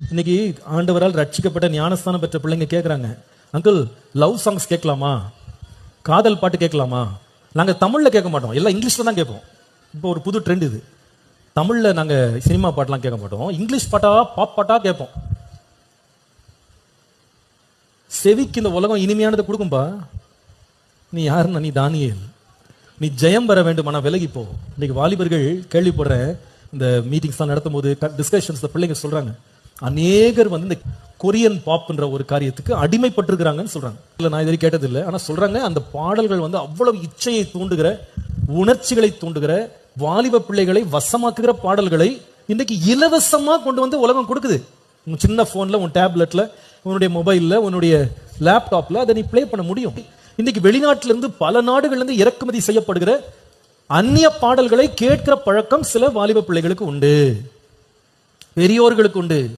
இன்னைக்கு ஆண்டவரால் ரட்சிக்கப்பட்ட ஞானஸ்தானம் பெற்ற பிள்ளைங்க கேட்குறாங்க அங்கிள் லவ் சாங்ஸ் கேட்கலாமா? காதல் பாட்டு கேட்கலாமா? நாங்கள் தமிழில் கேட்க மாட்டோம். எல்லாம் இங்கிலீஷில் தான் கேட்போம். இப்போ ஒரு புது ட்ரெண்ட் இது. தமிழில் நாங்கள் சினிமா பாட்டெலாம் கேட்க மாட்டோம். இங்கிலீஷ் பாட்டா பாப் பாட்டா கேட்போம். செவிக்கு இந்த உலகம் இனிமையானதை கொடுக்கும்பா. நீ யாருன்னா? நீ தானியல். நீ ஜெயம் பெற வேண்டுமானா விலகிப்போ இன்னைக்கு வாலிபர்கள் கேள்விப்படுற இந்த மீட்டிங்ஸ் தான் நடத்தும் போது டிஸ்கஷன்ஸ் பிள்ளைங்க சொல்றாங்க. அநேகர் வந்து இந்த கொரியன் பாப்ன்ற ஒரு காரியத்துக்கு அடிமைப்பட்டிருக்கிறாங்கன்னு சொல்றாங்க. இல்லை நான் இதுவரை கேட்டதில்லை. ஆனால் ஆனா சொல்றாங்க அந்த பாடல்கள் வந்து அவ்வளவு இச்சையை தூண்டுகிற உணர்ச்சிகளை தூண்டுகிற வாலிப பிள்ளைகளை வசமாக்குகிற பாடல்களை இன்னைக்கு இலவசமா கொண்டு வந்து உலகம் கொடுக்குது. உன் சின்ன ஃபோனில் உன் டேப்லெட்ல உன்னுடைய மொபைலில் உன்னுடைய லேப்டாப்ல அதை நீ ப்ளே பண்ண முடியும். இன்னைக்கு வெளிநாட்டிலிருந்து பல நாடுகள்ல இருந்து இறக்குமதி செய்யப்படுகிற அந்நிய பாடல்களை கேட்கிற பழக்கம் சில வாலிப பிள்ளைகளுக்கு உண்டு. பெரியோர்களுக்கு உண்டு.